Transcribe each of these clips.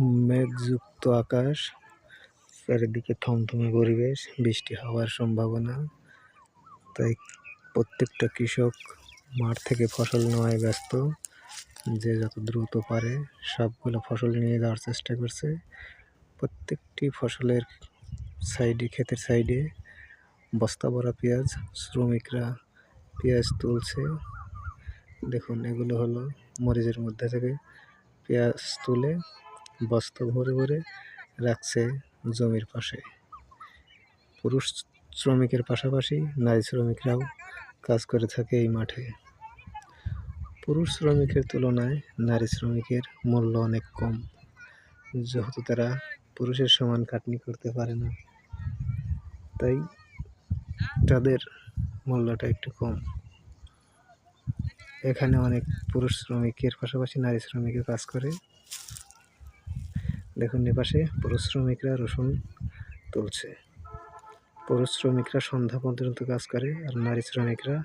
মেঘযুক্ত আকাশ, চারিদিকে থমথমে পরিবেশ, বৃষ্টি হওয়ার সম্ভাবনা। তাই প্রত্যেকটা কৃষক মাঠ থেকে ফসল নেওয়ায় ব্যস্ত। যে যত দ্রুত পারে সবগুলো ফসল নিয়ে যাওয়ার চেষ্টা করছে। প্রত্যেকটি ফসলের সাইডে, ক্ষেতের সাইডে বস্তা ভরা পেঁয়াজ, শ্রমিকরা পেঁয়াজ তুলছে। দেখুন, এগুলো হলো মরিচের মধ্যে থেকে পেঁয়াজ তুলে বস্তা ভরে ভরে রাখছে জমির পাশে। পুরুষ শ্রমিকের পাশাপাশি নারী শ্রমিকরাও কাজ করে থাকে এই মাঠে। পুরুষ শ্রমিকের তুলনায় নারী শ্রমিকের মূল্য অনেক কম, যেহেতু তারা পুরুষের সমান কাটনি করতে পারে না। তাই তাদের মূল্যটা একটু কম। এখানে অনেক পুরুষ শ্রমিকের পাশাপাশি নারী শ্রমিকের কাজ করে। দেখুন এপাশে পুরুষ শ্রমিকরা রসুন তুলছে। পুরুষ সন্ধ্যা পর্যন্ত কাজ করে আর নারী শ্রমিকরা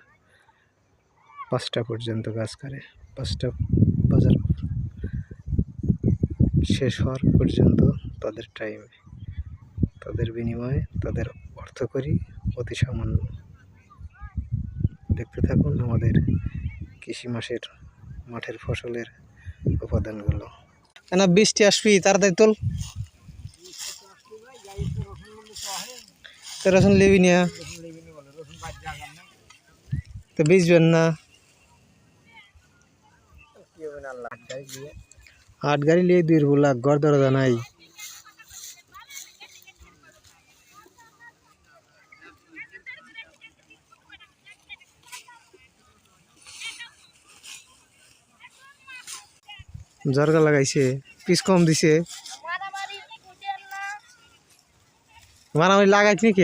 পাঁচটা পর্যন্ত কাজ করে। পাঁচটা বাজার শেষ হওয়ার পর্যন্ত তাদের টাইম তাদের বিনিময়ে তাদের অর্থকরী অতি সামান্য। দেখতে থাকুন আমাদের কৃষি মাসের মাঠের ফসলের উপাদানগুলো। না বৃষ্টি আসবি তাড়াতাড়ি তোল। তো রসুন লিবি না। তো বীজবেন না। আট গাড়ি লিয়ে দুই বলা ঘর দরজা নাই। জরগা লাগাইছে পিস কম দিছে। মারামারি লাগাইছে নাকি?